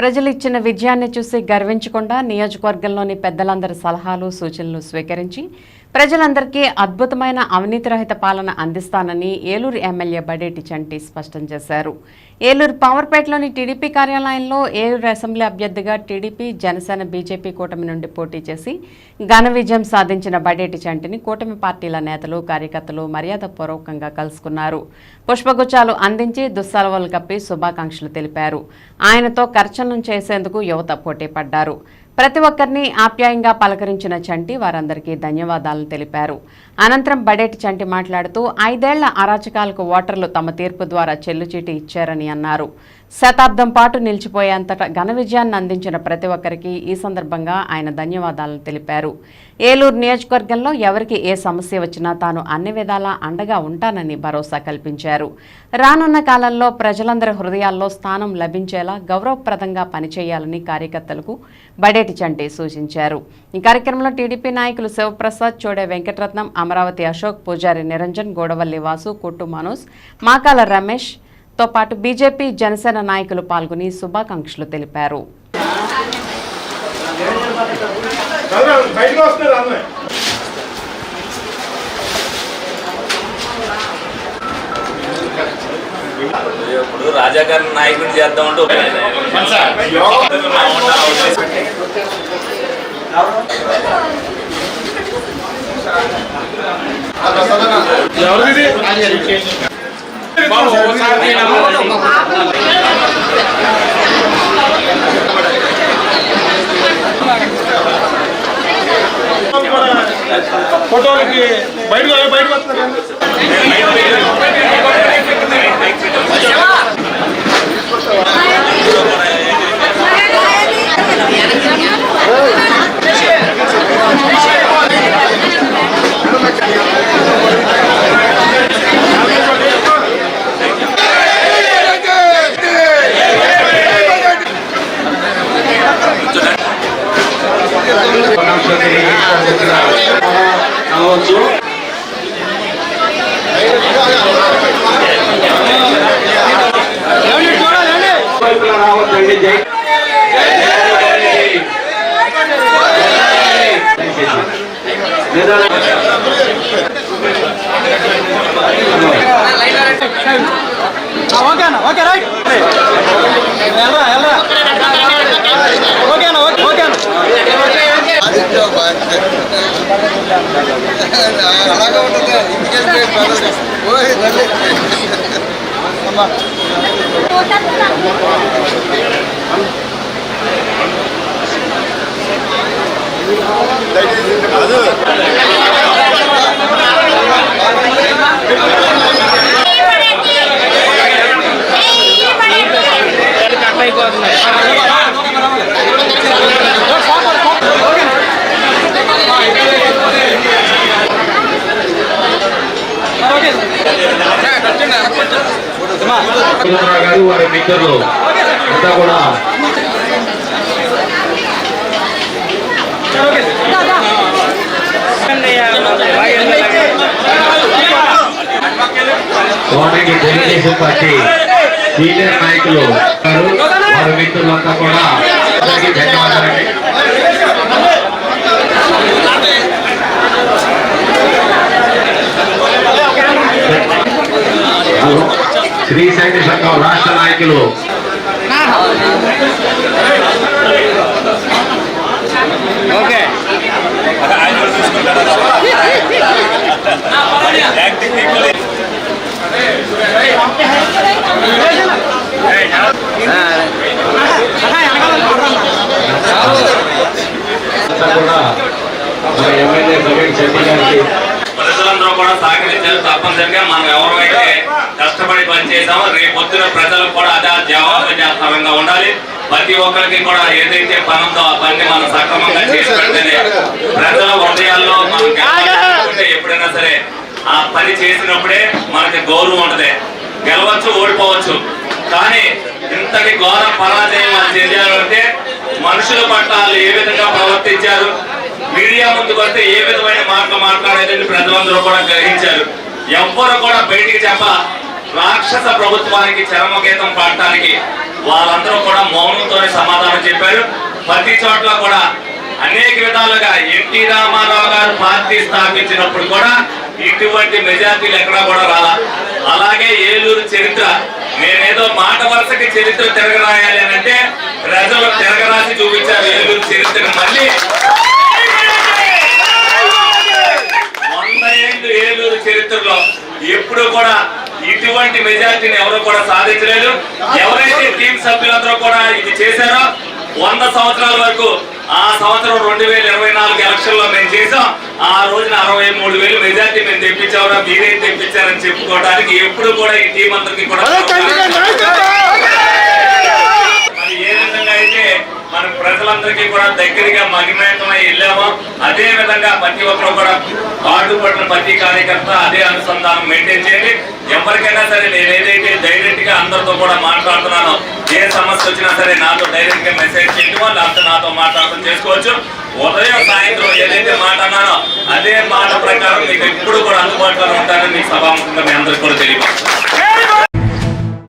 ప్రజలు ఇచ్చిన విజయాన్ని చూసి గర్వించకుండా నియోజకవర్గంలోని పెద్దలందరి సలహాలు సూచనలు స్వీకరించి ప్రజలందరికీ అద్భుతమైన అవినీతి రహిత పాలన అందిస్తానని ఏలూరు ఎమ్మెల్యే బడేటి చంటి స్పష్టం చేశారు. ఏలూరు పవర్పేటలోని టీడీపీ కార్యాలయంలో ఏలూరు అసెంబ్లీ అభ్యర్థిగా టీడీపీ జనసేన బీజేపీ కూటమి నుండి పోటీ చేసి ఘన విజయం సాధించిన బడేటి చంటిని కూటమి పార్టీల నేతలు కార్యకర్తలు మర్యాదపూర్వకంగా కలుసుకున్నారు. పుష్పగుచ్చాలు అందించి దుస్సలవలు కప్పి శుభాకాంక్షలు తెలిపారు. ఆయనతో కర్చనం చేసేందుకు యువత పోటీ పడ్డారు ప్రతి ఒక్కరిని ఆప్యాయంగా పలకరించిన చంటి వారందరికీ ధన్యవాదాలను తెలిపారు. అనంతరం బడేటి చంటి మాట్లాడుతూ ఐదేళ్ళ అరాచకాలకు ఓటర్లు తమ తీర్పు ద్వారా చెల్లుచీటి ఇచ్చారని అన్నారు. శతాబ్దం పాటు నిలిచిపోయేంతట ఘన విజయాన్ని అందించిన ప్రతి ఒక్కరికి ఈ సందర్భంగా ఆయన ధన్యవాదాలను తెలిపారు. ఏలూరు నియోజకవర్గంలో ఎవరికి ఏ సమస్య వచ్చినా తాను అన్ని విధాలా అండగా ఉంటానని భరోసా కల్పించారు. రానున్న కాలంలో ప్రజలందరి హృదయాల్లో స్థానం లభించేలా గౌరవప్రదంగా పనిచేయాలని కార్యకర్తలకు బడేటి చంటి సూచించారు. ఈ కార్యక్రమంలో టీడీపీ నాయకులు శివప్రసాద్ చోడే వెంకటరత్నం అమరావతి అశోక్ పూజారి నిరంజన్ గోడవల్లి వాసు కుట్టు మనోజ్ మాకాల రమేష్ తో పాటు బీజేపీ జనసేన నాయకులు పాల్గొని శుభాకాంక్షలు తెలిపారు. బయటకు వస్తున్నారు అన్నయ్య ఇప్పుడు చేద్దామంటూ ఎవరిది ఒకసారి ఫోటోలకి కావచ్చు రావద్దండి జై ఓకేనా ఓకే రైట్ వెళ్ళరా వెళ్ళరా ఓకేనా ఓకే ఓకేనా అలాగే ఉంటుంది ఇంటికి ఓయ్ తల్లి. గారు వారి మిత్రులు అంతా కూడా. వారికి తెలుగుదేశం పార్టీ సీనియర్ నాయకులు గారు వారి మిత్రులంతా కూడా ధన్యవాదాలండి. సైన్య సంఘం రాష్ట్ర నాయకులు ఓకే అంతా కూడా మన ఎమ్మెల్యే ప్రవీణ్ చెట్టి గారికి ప్రజలందరూ కూడా సహకరించారు తప్పనిసరిగా మనం ఎవరైతే కష్టపడి పనిచేసామో ప్రజలకు కూడా అదే జవాబు చేస్తారంగా ఉండాలి. ప్రతి ఒక్కరికి కూడా ఏదైతే పని ఉందో ఆ పని మనం సక్రమంగా చేసి పెడితేనే ప్రజల హృదయాల్లో మనం ఎప్పుడైనా సరే ఆ పని చేసినప్పుడే మనకి గౌరవం ఉంటది. గెలవచ్చు ఓడిపోవచ్చు. కానీ ఇంతటి ఘోర పరాజయం వాళ్ళు చేయాలంటే మనుషుల పట్ల వాళ్ళు ఏ విధంగా ప్రవర్తించారు? మీడియా ముందుకు వస్తే ఏ విధమైన మాటలు మాట్లాడేదని ప్రజలందరూ కూడా గ్రహించారు. ఎవ్వరు కూడా బయటికి చెప్ప రాక్షస ప్రభుత్వానికి చరమగీతం పాడటానికి వాళ్ళందరూ కూడా మౌనంతోనే సమాధానం చెప్పారు. ప్రతి చోట్ల కూడా అనేక విధాలుగా ఎన్టీ రామారావు గారు పార్టీ స్థాపించినప్పుడు కూడా ఇటువంటి మెజార్టీలు ఎక్కడా కూడా రాలా. అలాగే ఏలూరు చరిత్ర నేనేదో మాట వరుసకి చరిత్ర తిరగరాయాలి అని అంటే ప్రజలు తిరగరాసి చూపించారు ఏలూరు చరిత్రను మళ్ళీ. వంద ఏళ్ళు ఏలూరు చరిత్రలో ఎప్పుడు కూడా ఇటువంటి మెజార్టీని ఎవరు కూడా సాధించలేదు. ఎవరైతే టీం సభ్యులందరూ కూడా ఇది చేశారో వంద సంవత్సరాల వరకు ఆ సంవత్సరం రెండు వేల ఇరవై నాలుగు ఎలక్షన్లో మేము చేసాం ఆ రోజున అరవై మూడు వేలు మెజార్టీ మేము తెప్పించామరా మీరేం తెప్పించారని చెప్పుకోవడానికి ఎప్పుడు కూడా ఈ టీం అందరికి కూడా మరి ఏ విధంగా అయితే మన ప్రజలందరికీ కూడా దగ్గరగా మగిమేతమై వెళ్ళామో అదే విధంగా ప్రతి ఒక్కరు కూడా పాటుపడిన ప్రతి కార్యకర్త అదే అనుసంధానం మెయింటైన్ చేయాలి. ఎవరికైనా సరే నేను ఏదైతే డైరెక్ట్గా అందరితో కూడా మాట్లాడుతున్నానో ఏ సమస్య వచ్చినా సరే నాతో డైరెక్ట్గా మెసేజ్ చేయడమో లేకపోతే నాతో మాట్లాడటం చేసుకోవచ్చు. ఉదయం సాయంత్రం ఏదైతే మాట అన్నానో అదే మాట ప్రకారం మీకు ఎప్పుడు కూడా అందుబాటులో ఉంటానని మీకు సభాముఖంగా మీ అందరికీ కూడా తెలియదు